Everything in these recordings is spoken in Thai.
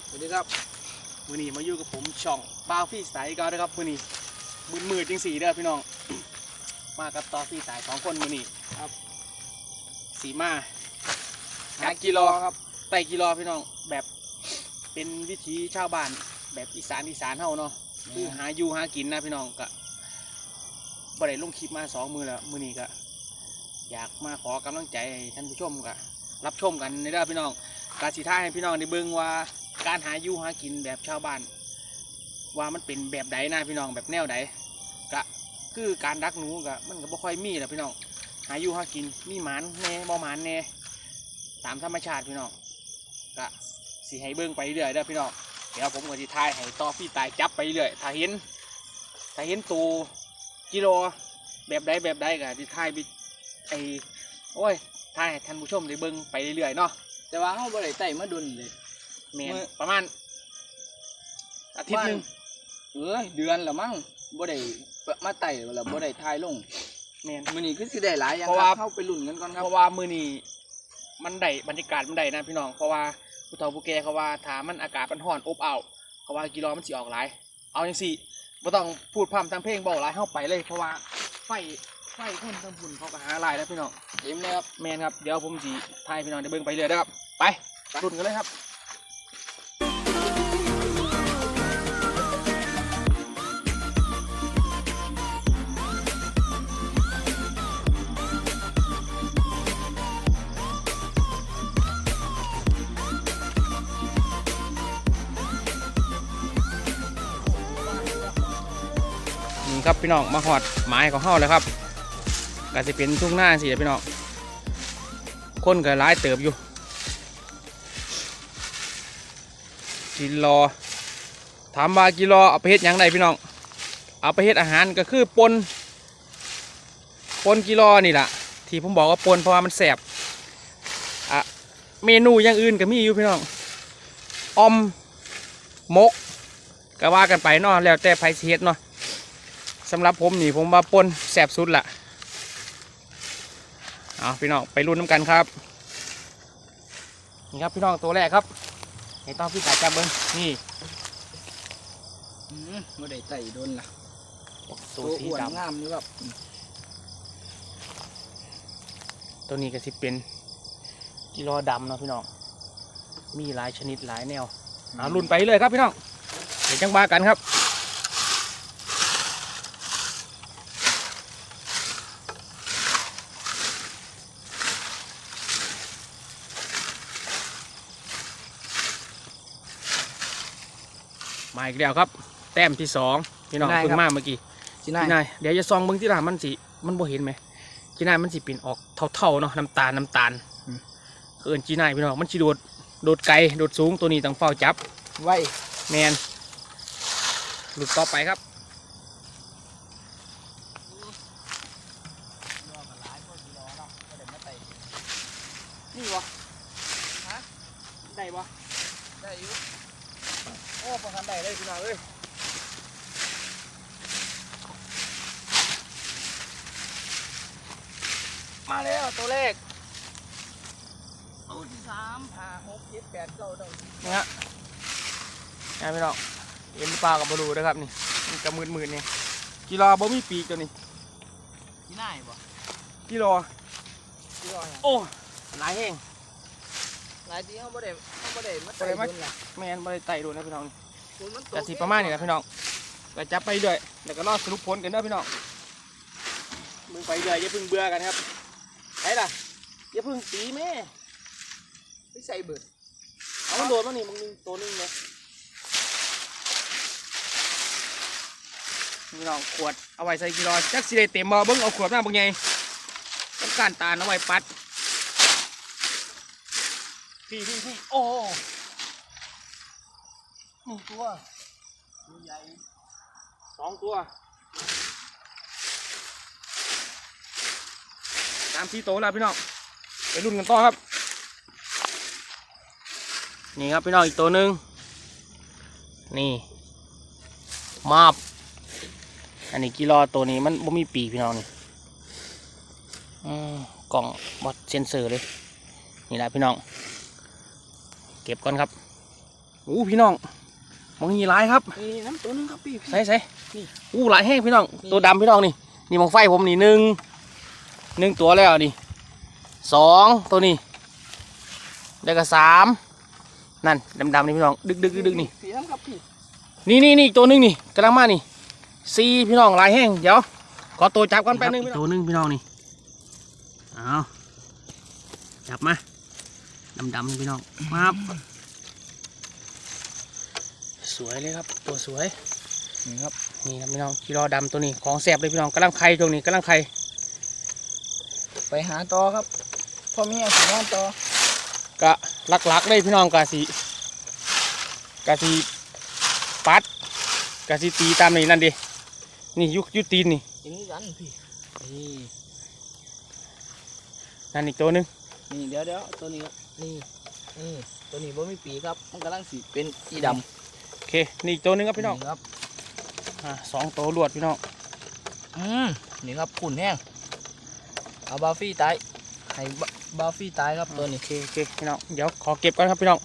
ครับสวัสดีครับมือนี้มาอยู่กับผมช่องบาวฟี่สไตล์ก็นะครับมือนี้มืดมืดๆจังสีเด้อพี่น้อง มากับต่อฟี่สไตล์สองคนมือนี้ครับสีมาหากิโลครับไต่กิโลพี่น้องแบบเป็นวิถีชาวบ้าน แบบอีสานอีสานเฮาเนาะคือหาอยู่หากินนะพี่น้องก็บ่ได้ลงคลิปมาสองมือแล้วมือนี้ก็อยากมาขอกำลังใจให้ท่านผู้ชมก็รับชมกันในเด้อพี่น้องกาสิท่าให้พี่น้องได้เบิ่งว่า การหาอยู่หากินแบบชาวบ้าน ว่ามันเป็นแบบใดนะพี่น้องแบบแนวใดก็คือการดักหนูก็มันก็บ่ค่อยมีแหละพี่น้องหาอยู่หากินมีหมานแน่บ่หมานแน่ตามธรรมชาติพี่น้องก็สิให้เบิ่งไปเรื่อยเด้อพี่น้องเดี๋ยวผมก็สิทายให้ต่อพี่ตายจับไปเรื่อยถ้าเห็นถ้าเห็นตัวกิโลแบบใดแบบใดก็สิทายไปไอโอ้ยทายให้ท่านผู้ชมได้เบิ่งไปเรื่อยๆเนาะแต่ว่าเขาบ่ได้ไตมาดุนเลย แมนเมื่อประมาณอาทิตย์หนึ่งเอ้ยเดือนละมั้งบ่ได้มาไต่แล้วบ่ได้ทายลงแมน มื้อนี้คือสิได้หลายอย่างเพราะคว่า รับเข้าไปลุ้นกันก่อนครับ เพราะว่ามือนี้มันได้บรรยากาศมันได้นะพี่น้องเพราะว่าผู้เฒ่าผู้แก่เขาว่าถามันอากาศมันร้อนอบอ้าวเขาว่ากิโลมันสิออกหลาย เอาอย่างสี่ไม่ต้องพูดพร่ำทำเพลงบอกหลายเข้าไปเลย เพราะว่าไฟไฟคนทำบุญเขาก็หาหลายแล้วพี่น้องเต็มเลยครับ แมนครับเดี๋ยวผมสีทายพี่น้องจะเบิ่งไปเรื่อยนะครับ ไปรุ่นกันเลยครับ นี่ครับพี่น้องมาหอดไม้ของเฮาเลยครับก็จะเป็นทุ่งหน้าสิพี่น้องคนก็ร้ายเติบอยู่กิโลถามว่ากิโลเอาไปเฮ็ดยังไงพี่น้อง เอาไปเฮ็ดอาหารก็คือปนปนกิโลนี่แหละที่ผมบอกว่าปนเพราะว่ามันแสบอะเมนูอย่างอื่นก็มีอยู่พี่น้องออมมกก็ว่ากันไปเนาะแล้วแต่ไผสิเฮ็ดเนาะ สำหรับผมนี่ผมว่าปนแสบสุดละเอาพี่น้องไปรุ่นน้ำกันครับ นี่ครับพี่น้องตัวแรกครับให้ต้องพี่ตาจับเบิ้งนี่อืมบ่ได้ไต่ดุนล่ะตัวสีอ้วนดงามนี่ครับำตัวนี้ก็สิเป็นกิโลดำเนาะพี่น้อง มีหลายชนิดหลายแนวเอารุ่นไปเลยครับพี่น้อง เดี๋ยวจังว่ากันครับ มาอีกแล้วครับ แต้มที่สองพี่น้องได้ครับ เพิ่งมาเมื่อกี้สินายจีนายเดี๋ยวจะซองเบิ้งที่ร้านมันสิมันบ่เห็นไหมจีนายมันสิเป็นออกเท่าๆเนาะน้ำตาลน้ำตาลเอินจีนายพี่น้องมันสิโดดโดดไกลโดดสูงตัวนี้ต้องเฝ้าจับ ไว้ แมนหลุดต่อไปครับนี่วะฮะได้วะ ได้อยู่ โอ้ประคันได้เลยพี่น้องเอ้ย มาแล้วตัวเลขตัวที่สามห้าหกเจ็ดแปดเก้าได้นี่ฮะนี่พี่น้องเอ็นปลากับบรูนะครับนี่มันกระมืดมืดๆนี่กิโลบ่มีปีกตัวนี้สินายบ่กิโลสิรอหยังโอ้หลายแห้งหลายทีเขาบ่ได้เขาบ่ได้มาบ่ไต่ได้มาดุนล่ะแมนบ่ได้ไต่ดูนะพี่น้องฝนมันตกะสิประมาณนี้นะพี่น้องก็จับไปเรื่อยแล้วก็รอสรุปผลกันเด้อพี่น้องมึงไปเรื่อยอย่าเพิ่งเบื่อกันครับ ไอ้ล่ะอย่าเพิ่งตีแม่ไม่ใส่เบิดเอามันโดดมานี่มึงนึงตัวนึงเลยพี่น้องขวดเอาไว้ใส่กิโลจักสิได้เต็มบ่เบิ่งเอาขวดมาบ่ไงต้องการตาลเอาไว้ปัดพี่พี่พี่โอ้หนึ่งตัวตัวใหญ่สองตัวามสี่ตัวแล้วพี่น้องไปรุ่นกันต่อครับ นี่ครับพี่น้องอีกตัวหนึ่งนี่มาบอันนี้กิโลตัวนี้มันบ่มีปีกพี่น้องนี่อืมกล่องบอดเซนเซอร์เลย นี่แหละพี่น้อง เก็บก่อนครับอู้พี่น้องมองนี่หลายครับนี่น้ำตัวนึงครับพี่ใส่ใส่นี่อู้หลายแห้งพี่น้องนี่ตัวดำพี่น้องนี่ นี่มองไฟผมนี่หนึ่ง หนึ่งตัวแล้วนี่สองตัวนี้ แล้วก็สามนั่นดำๆนี่พี่น้องดึกดึกดึกดึกนี่พี่น้ำครับพี่นี่นี่นี่อีกตัวหนึงนี่กำลังมานี่สี่พี่น้องหลายแห้งเดี๋ยวขอตัวจับก่อนแป๊บนึงตัวหนึงพี่น้องนี่เอาจับมาดำๆนี่พี่น้องมาครับสวยเลยครับ ตัวสวยนี่ครับนี่ครับพี่น้องกีรอดำตัวนี้ของแสบเลยพี่น้องกำลังไข่ตรงนี้กำลังไข่ ไปหาต่อครับพ่อแม่สินอนต่อกะลักๆเลยพี่น้องกะสีกะสีปัดกะสีตีตามนี่นั่นดินี่ยุกยุตีนนี่เห็นกันพี่นี่นั่นอีกตัวหนึงนี่เดี๋ยวเดี๋ยวตัวนี้ครับนี่นี่ตัวนี้บ่มีปีกครับมันกำลังสีเป็นอีดำโอเคนี่อีกตัวหนึงครับพี่น้องครับอ่าสองตัวรวดพี่น้องอืมนี่ครับขุ่นแห้ง เอาบาฟี่ตายให้บาบาฟี่ตายครับตัวนี้โอเคโอเคพี่น้องเดี๋ยวขอเก็บก่อนครับพี่น้อง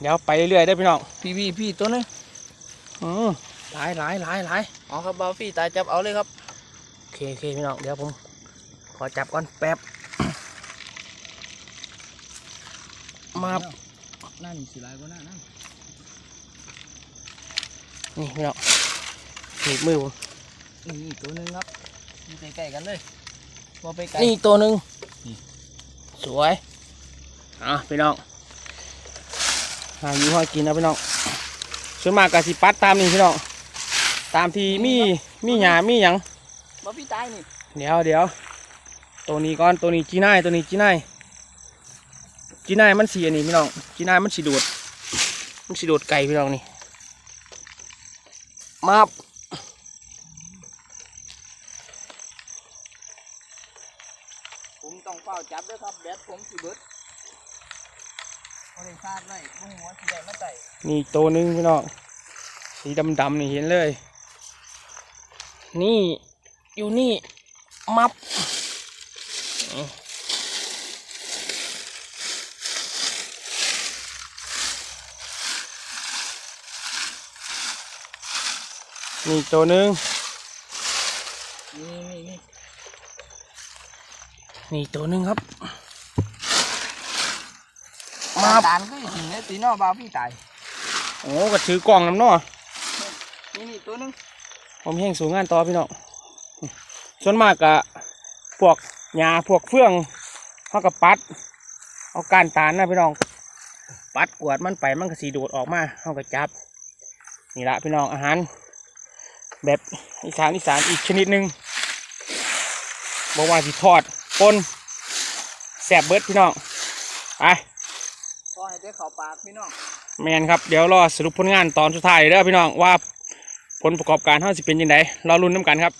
เดี๋ยวไปเรื่อยๆได้อพี่น้องพี่พี่พี่ตัวนึงอืมหลายหลายหลายหลายเอาครับบาฟี่ตายจับเอาเลยครับโอเคโอเคพี่น้องเดี๋ยวผมขอจับก่อนแป๊บมานั่นสิลายกว่าหน้านั่นนี่พี่น้องหนีบมือผมนี่อีกตัวหนึงครับอยู่ใกล้ๆกันเลย บ่ไปไกลนี่อีกตัวหนึ่งนี่สวยอะพี่น้องหาอยู่หากินนะพี่น้องส่วนมากกสิปัดตามนี่พี่น้องตามที่มีมีหยามีหยังบาฟี่ตายนี่เดี๋ยวเดี๋ยวตัวนี้ก่อนตัวนี้จีน่ายตัวนี้จีน่ายจีน่ายมันสีอันนี้พี่น้องจีน่ายมันสีดูดมันสีดูดไก่พี่น้องนี่มา นี่อีกตัวหนึงพี่น้องสีดำดำๆนี่เห็นเลย นี่อยู่นี่มับอืมนี่อีกตัวหนึงนี่นี่นี่นี่อีกตัวหนึงครับมามาบตานก็ถึงเนี่ยตีนอบาฟี่ตาย โอ้ก็ถือกล่องน้ำเนาะนี่นี่ตัวหนึงผมแห้งสูงงานต่อพี่น้องส่วนมากกะพวกหญ้าพวกเฟื่องเขากับปัด เอาการตานนะพี่น้อง ปัดกวาดมันไปมันก็สีโดดออกมาเขาก็จับ นี่ละพี่น้องอาหาร แบบอีสานอีสานอีกชนิดหนึ่งบอกว่าสิทอดปนแสบเบิดพี่น้องไปพอให้ได้เข้าปากพี่น้อง แมนครับเดี๋ยวรอสรุปผลงานตอนสุดท้ายเด้อพี่น้องว่าผลประกอบการเท่าสิเป็นยังไงรอรุ้นน้ำกันครับ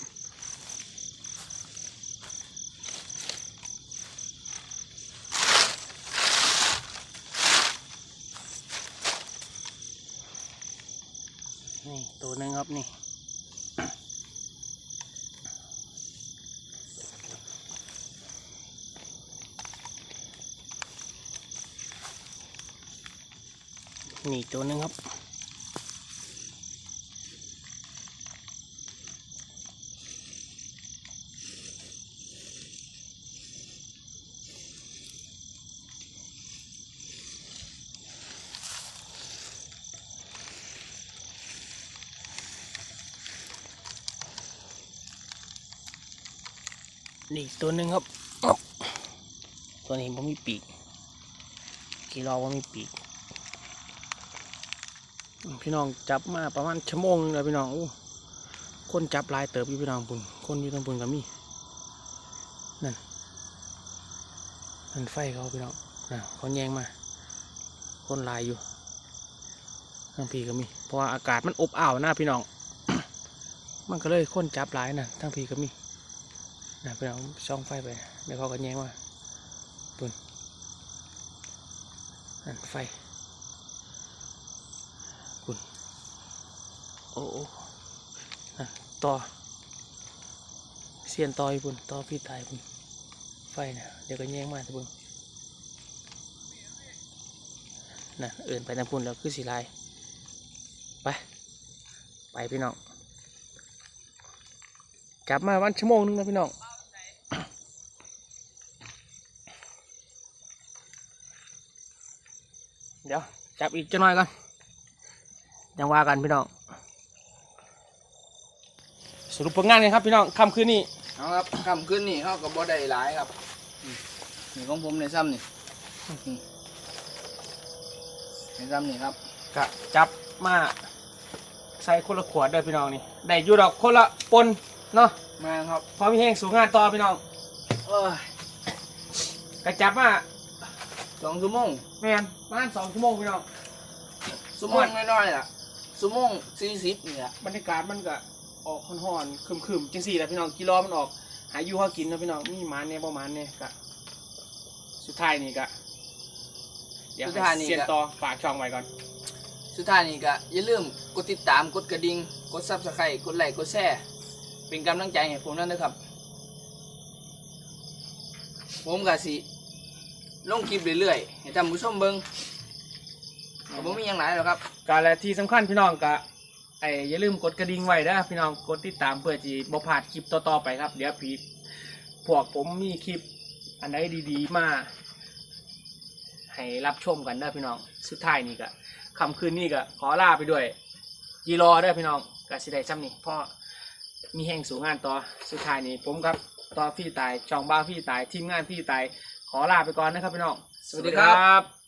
นี่ตัวหนึ่งครับนี่ นี่ตัวหนึ่งครับนี่ตัวหนึ่งครับอ๊อบตัวนี้ผมมีปีก กี่รอบว่ามีปีก พี่น้องจับมาประมาณชั่วโมงแล้วพี่น้องอู้คนจับลายเติบอยู่พี่น้องปุ่นคนอยู่ทางปุ่นก็มีนั่นนั่นไฟเขาพี่น้องนะเขาแยงมา คนลายอยู่ทางพีก็มีเพราะว่าอากาศมันอบอ้าวหนะพี่น้อง มันก็เลยคนจับลายนะทางพีก็มีนะพี่น้องช่องไฟไปเดี๋ยวเขาก็แยงมาปุ่นนั่นไฟ โอ้โอ้ต่อเสียนต่อยพุ่นต่อพี่ตายพุ่นไฟนะเดี๋ยวก็แย่งมาทุกคนนะเอินไปทางพุ่นแล้วคือสีลาย ไป ไปพี่น้องกลับมาวันชั่วโมงนึงนะพี่น้องเดี๋ยวจับอีกจะน้อยก่อนยังว่ากันพี่น้อง รุปผลงานกันครับพี่น้องค่ำคืนนี้เอาครับคำขึ้นนี่เขาก็บ่ได้หลายครับอืมนี่ของผมในซ้ำนี่อืมในซ้ำนี่ครับกะจับมาใส่คนละขวดเด้อพี่น้องนี่ได้อยู่ดอกคนละปนเนาะมาครับพอมีแห้งสูงงานต่อพี่น้องเอ้ยกะจับมาสองชั่วโมงแม่นประมาณสองชั่วโมงพี่น้องชั่วโมงน้อยๆล่ะชั่วโมงสี่สิบนี่แหละบรรยากาศมันก็ ออกห่อนๆคึมๆจังสี่แหละพี่น้องกิโลมันออก หาอยู่หากินนะพี่น้องมีหมันเนี่ยประมาณเนี่ยกะสุดท้ายนี่กะเดี๋ยวให้เซียนต่อฝากช่องไว้ก่อน สุดท้ายนี่ก็อย่าลืมกดติดตามกดกระดิ่งกดซับสไครต์กดไลค์กดแชร์เป็นกำลังใจให้ผมนั่นนะครับ ผมก็สิลงคลิปเรื่อยๆให้ท่านผู้ชมเบิ่งก็บ่มีหยังหลายหรอกครับ กาและที่สำคัญพี่น้องกะ ไอ้อย่าลืมกดกระดิ่งไว้นะพี่น้องกดติดตามเพื่อจีบ่พลาดคลิปต่อๆไปครับ เดี๋ยวพีพวกผมมีคลิปอันไหนดีๆ มา ให้รับชมกันนะพี่น้องสุดท้ายนี่ก็คำคืนนี้ก็ขอลาไปด้วยยีรอเด้อพี่น้องกสิได้ซ้ำนี่เพราะมีแห่งสูงงานต่อสุดท้ายนี่ผมครับต่อพี่ตายจองบ้าพี่ตายทีมงานพี่ตายขอลาไปก่อนนะครับพี่น้อง สวัสดีครับ